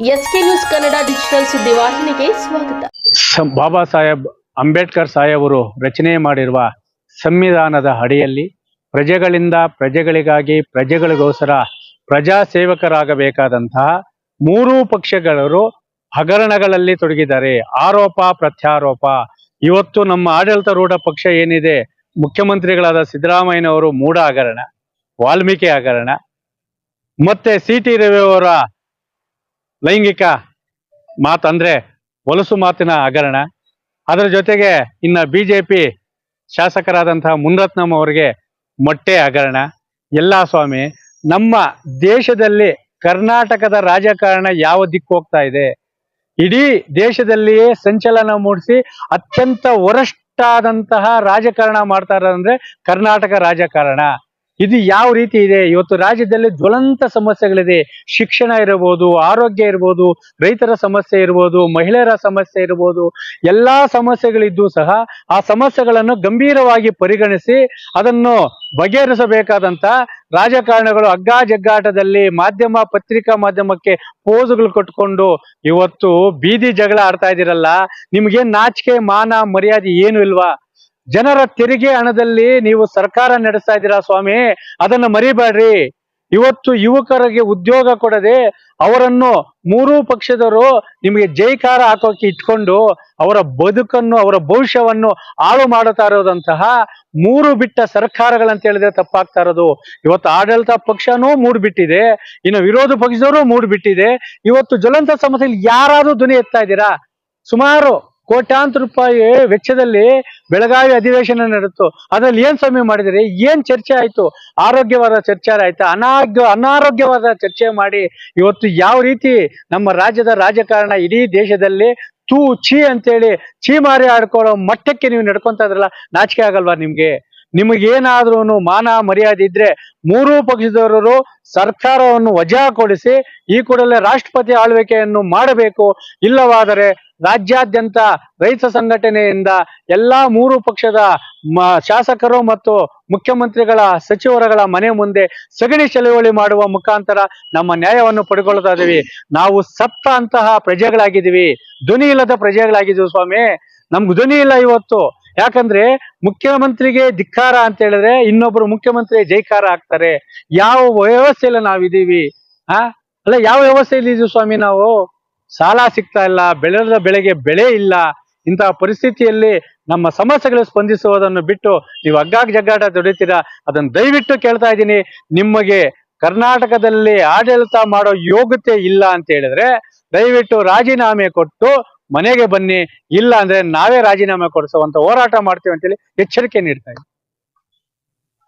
S K news Kannada digital ಸುದ್ದಿವಾಹಿನಿಗೆ ಸ್ವಾಗತ. ಬಾಬಾ ಸಾಹೇಬ್ ಅಂಬೇಡ್ಕರ್ ಸಾಹೇಬರು ರಚನೆ ಮಾಡಿರುವ ಸಂವಿಧಾನದ ಅಡಿಯಲ್ಲಿ ಪ್ರಜೆಗಳಿಂದ ಪ್ರಜೆಗಳಿಗಾಗಿ ಪ್ರಜೆಗಳಿಗೋಸ್ಕರ ಪ್ರಜಾ ಸೇವಕರಾಗಬೇಕಾದಂತಹ ಮೂರೂ ಪಕ್ಷಗಳವರು ಹಗರಣಗಳಲ್ಲಿ ತೊಡಗಿದ್ದಾರೆ. ಆರೋಪ, ಪ್ರತ್ಯಾರೋಪ. ಇವತ್ತು ನಮ್ಮ ಆಡಳಿತಾರೂಢ ಪಕ್ಷ ಏನಿದೆ, ಮುಖ್ಯಮಂತ್ರಿಗಳಾದ ಸಿದ್ದರಾಮಯ್ಯನವರು ಮೂಢ ಹಗರಣ, ವಾಲ್ಮೀಕಿ ಹಗರಣ, ಮತ್ತೆ ಸಿ ಟಿ ರವಿ ಅವರ ಲೈಂಗಿಕ ಮಾತಂದ್ರೆ ಹೊಲಸು ಮಾತಿನ ಹಗರಣ. ಅದರ ಜೊತೆಗೆ ಇನ್ನ ಬಿಜೆಪಿ ಶಾಸಕರಾದಂತಹ ಮುನ್ರತ್ನಂ ಅವರಿಗೆ ಮೊಟ್ಟೆ ಹಗರಣ. ಎಲ್ಲ ಸ್ವಾಮಿ, ನಮ್ಮ ದೇಶದಲ್ಲಿ ಕರ್ನಾಟಕದ ರಾಜಕಾರಣ ಯಾವ ದಿಕ್ಕು ಹೋಗ್ತಾ ಇದೆ? ಇಡೀ ದೇಶದಲ್ಲಿಯೇ ಸಂಚಲನ ಮೂಡಿಸಿ ಅತ್ಯಂತ ವರಷ್ಟಾದಂತಹ ರಾಜಕಾರಣ ಮಾಡ್ತಾ ಇರೋದಂದ್ರೆ ಕರ್ನಾಟಕ ರಾಜಕಾರಣ. ಇದು ಯಾವ ರೀತಿ ಇದೆ? ಇವತ್ತು ರಾಜ್ಯದಲ್ಲಿ ಜ್ವಲಂತ ಸಮಸ್ಯೆಗಳಿದೆ. ಶಿಕ್ಷಣ ಇರಬಹುದು ಆರೋಗ್ಯ ಇರ್ಬೋದು, ರೈತರ ಸಮಸ್ಯೆ ಇರ್ಬೋದು, ಮಹಿಳೆಯರ ಸಮಸ್ಯೆ ಇರ್ಬೋದು, ಎಲ್ಲಾ ಸಮಸ್ಯೆಗಳಿದ್ದು ಸಹ ಆ ಸಮಸ್ಯೆಗಳನ್ನು ಗಂಭೀರವಾಗಿ ಪರಿಗಣಿಸಿ ಅದನ್ನು ಬಗೆಹರಿಸಬೇಕಾದಂತ ರಾಜಕಾರಣಗಳು ಹಗ್ಗ ಜಗ್ಗಾಟದಲ್ಲಿ ಮಾಧ್ಯಮ, ಪತ್ರಿಕಾ ಮಾಧ್ಯಮಕ್ಕೆ ಪೋಸ್ಗಳು ಕಟ್ಕೊಂಡು ಇವತ್ತು ಬೀದಿ ಜಗಳ ಆಡ್ತಾ ಇದ್ದೀರಲ್ಲ, ನಿಮ್ಗೆ ನಾಚಿಕೆ, ಮಾನ, ಮರ್ಯಾದೆ ಏನು ಇಲ್ವಾ? ಜನರ ತೆರಿಗೆ ಹಣದಲ್ಲಿ ನೀವು ಸರ್ಕಾರ ನಡೆಸ್ತಾ ಇದ್ದೀರಾ ಸ್ವಾಮಿ? ಅದನ್ನ ಮರಿಬೇಡ್ರಿ. ಇವತ್ತು ಯುವಕರಿಗೆ ಉದ್ಯೋಗ ಕೊಡದೆ ಅವರನ್ನು ಮೂರೂ ಪಕ್ಷದವರು ನಿಮಗೆ ಜೈಕಾರ ಹಾಕೋಕೆ ಇಟ್ಕೊಂಡು ಅವರ ಬದುಕನ್ನು, ಅವರ ಭವಿಷ್ಯವನ್ನು ಹಾಳು ಮಾಡುತ್ತಾ ಇರೋದಂತಹ ಮೂರು ಬಿಟ್ಟ ಸರ್ಕಾರಗಳಂತ ಹೇಳಿದ್ರೆ ತಪ್ಪಾಗ್ತಾ ಇರೋದು. ಇವತ್ತು ಆಡಳಿತ ಪಕ್ಷನೂ ಮೂಡ್ಬಿಟ್ಟಿದೆ, ಇನ್ನು ವಿರೋಧ ಪಕ್ಷದವರು ಮೂಡ್ಬಿಟ್ಟಿದೆ. ಇವತ್ತು ಜ್ವಲಂತ ಸಮಸ್ಯೆಯಲ್ಲಿ ಯಾರಾದ್ರೂ ಧ್ವನಿ ಎತ್ತಾ ಇದ್ದೀರಾ? ಸುಮಾರು. ಕೋಟ್ಯಾಂತರ ರೂಪಾಯಿ ವೆಚ್ಚದಲ್ಲಿ ಬೆಳಗಾವಿ ಅಧಿವೇಶನ ನಡೆಯಿತು. ಅದ್ರಲ್ಲಿ ಏನ್ ಸ್ವಾಮಿ ಮಾಡಿದ್ರಿ? ಏನ್ ಚರ್ಚೆ ಆಯ್ತು? ಆರೋಗ್ಯವಾದ ಚರ್ಚೆ ಆಯ್ತಾ? ಅನಾರೋಗ್ಯ ಅನಾರೋಗ್ಯವಾದ ಚರ್ಚೆ ಮಾಡಿ ಇವತ್ತು ಯಾವ ರೀತಿ ನಮ್ಮ ರಾಜ್ಯದ ರಾಜಕಾರಣ ಇಡೀ ದೇಶದಲ್ಲಿ ತೂ, ಛೀ ಅಂತೇಳಿ ಛೀ ಮಾರಿ ಆಡ್ಕೊಳ್ಳೋ ಮಟ್ಟಕ್ಕೆ ನೀವು ನಡ್ಕೊಂತ ಇದ್ರಲ್ಲ, ನಾಚಿಕೆ ಆಗಲ್ವಾ ನಿಮ್ಗೆ? ನಿಮಗೇನಾದ್ರೂ ಮಾನ ಮರ್ಯಾದೆ ಇದ್ರೆ ಮೂರೂ ಪಕ್ಷದವರು ಸರ್ಕಾರವನ್ನು ವಜಾ ಕೊಡಿಸಿ ಈ ಕೂಡಲೇ ರಾಷ್ಟ್ರಪತಿ ಆಳ್ವಿಕೆಯನ್ನು ಮಾಡಬೇಕು. ಇಲ್ಲವಾದರೆ ರಾಜ್ಯಾದ್ಯಂತ ರೈತ ಸಂಘಟನೆಯಿಂದ ಎಲ್ಲಾ ಮೂರು ಪಕ್ಷದ ಶಾಸಕರು ಮತ್ತು ಮುಖ್ಯಮಂತ್ರಿಗಳ ಸಚಿವರುಗಳ ಮನೆ ಮುಂದೆ ಸಗಣಿ ಚಳವಳಿ ಮಾಡುವ ಮುಖಾಂತರ ನಮ್ಮ ನ್ಯಾಯವನ್ನು ಪಡ್ಕೊಳ್ತಾ ಇದೀವಿ ನಾವು ಸತ್ತ ಅಂತಹ ಪ್ರಜೆಗಳಾಗಿದ್ದೀವಿ. ಧ್ವನಿ ಇಲ್ಲದ ಪ್ರಜೆಗಳಾಗಿದ್ದೀವಿ ಸ್ವಾಮಿ. ನಮ್ಗೆ ಧ್ವನಿ ಇಲ್ಲ ಇವತ್ತು. ಯಾಕಂದ್ರೆ ಮುಖ್ಯಮಂತ್ರಿಗೆ ಧಿಕ್ಕಾರ ಅಂತ ಹೇಳಿದ್ರೆ ಇನ್ನೊಬ್ರು ಮುಖ್ಯಮಂತ್ರಿ ಜೈಕಾರ ಆಗ್ತಾರೆ. ಯಾವ ವ್ಯವಸ್ಥೆಯಲ್ಲಿ ನಾವಿದ್ದೀವಿ? ಆ? ಅಲ್ಲ, ಯಾವ ವ್ಯವಸ್ಥೆಯಲ್ಲಿ ಇದೀವಿ ಸ್ವಾಮಿ ನಾವು? ಸಾಲ ಸಿಗ್ತಾ ಇಲ್ಲ, ಬೆಳೆದ ಬೆಳೆಗೆ ಬೆಳೆ ಇಲ್ಲ. ಇಂತಹ ಪರಿಸ್ಥಿತಿಯಲ್ಲಿ ನಮ್ಮ ಸಮಸ್ಯೆಗಳು ಸ್ಪಂದಿಸುವುದನ್ನು ಬಿಟ್ಟು ನೀವು ಅಗ್ಗಾಗ್ ಜಗ್ಗಾಟ ದುಡಿತೀರಾ ಅದನ್ನ ದಯವಿಟ್ಟು ಕೇಳ್ತಾ ಇದ್ದೀನಿ. ನಿಮಗೆ ಕರ್ನಾಟಕದಲ್ಲಿ ಆಡಳಿತ ಮಾಡೋ ಯೋಗ್ಯತೆ ಇಲ್ಲ ಅಂತ ಹೇಳಿದ್ರೆ ದಯವಿಟ್ಟು ರಾಜೀನಾಮೆ ಕೊಟ್ಟು ಮನೆಗೆ ಬನ್ನಿ ಇಲ್ಲ ಅಂದ್ರೆ ನಾವೇ ರಾಜೀನಾಮೆ ಕೊಡಿಸುವಂತ ಹೋರಾಟ ಮಾಡ್ತೀವಿ ಅಂತೇಳಿ ಎಚ್ಚರಿಕೆ ನೀಡ್ತಾ